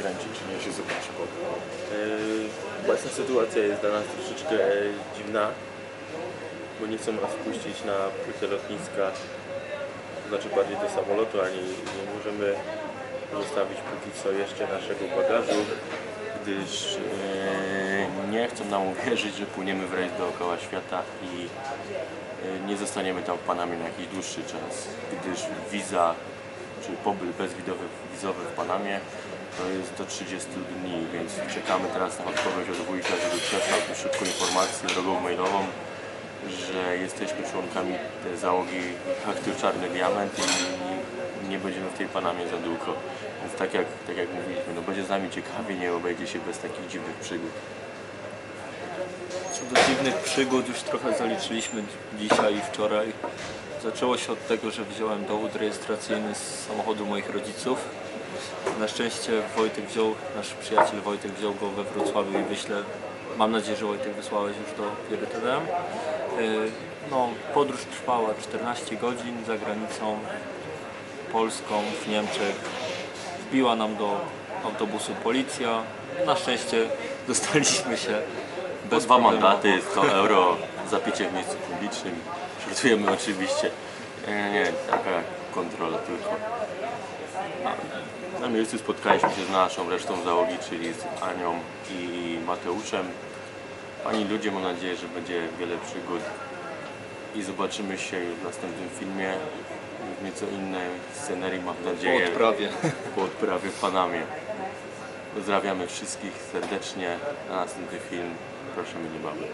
kręci, czy nie się zobaczy po Yy, sytuacja jest dla nas troszeczkę e, dziwna, bo nie chcą nas wpuścić na płytę lotniska, to znaczy bardziej do samolotu, ani nie możemy zostawić póki co jeszcze naszego bagażu, gdyż e, nie chcą nam uwierzyć, że płyniemy w rejs dookoła świata i e, nie zostaniemy tam w Panamie na jakiś dłuższy czas, gdyż wiza czy pobyt bezwizowy wizowy w Panamie to jest do 30 dni, więc czekamy teraz na odpowiedź od wujka, żeby przesłał szybko informację drogą mailową, że jesteśmy członkami tej załogi Aktyw Czarny Diament i nie będziemy w tej Panamie za długo. Więc tak jak, tak jak mówiliśmy, no będzie z nami ciekawie, nie obejdzie się bez takich dziwnych przygód. Co do dziwnych przygód już trochę zaliczyliśmy dzisiaj i wczoraj. Zaczęło się od tego, że wziąłem dowód rejestracyjny z samochodu moich rodziców. Na szczęście Wojtek wziął, nasz przyjaciel Wojtek wziął go we Wrocławiu i wyślę. Mam nadzieję, że Wojtek wysłałeś już do Jerytydem. No, podróż trwała 14 godzin za granicą polską w Niemczech. Wbiła nam do autobusu policja. Na szczęście dostaliśmy się bez Dwa problemu. mandaty, 100 euro picie w miejscu publicznym. Żartujemy oczywiście. Nie, nie, taka kontrola tylko. Na miejscu spotkaliśmy się z naszą resztą załogi, czyli z Anią i Mateuszem. Fajni ludzie, mam nadzieję, że będzie wiele przygód i zobaczymy się już w następnym filmie w nieco innej scenerii, mam Po nadzieję, odprawie. po odprawie w Panamie. Pozdrawiamy wszystkich serdecznie na następny film. Prosimy niebawem.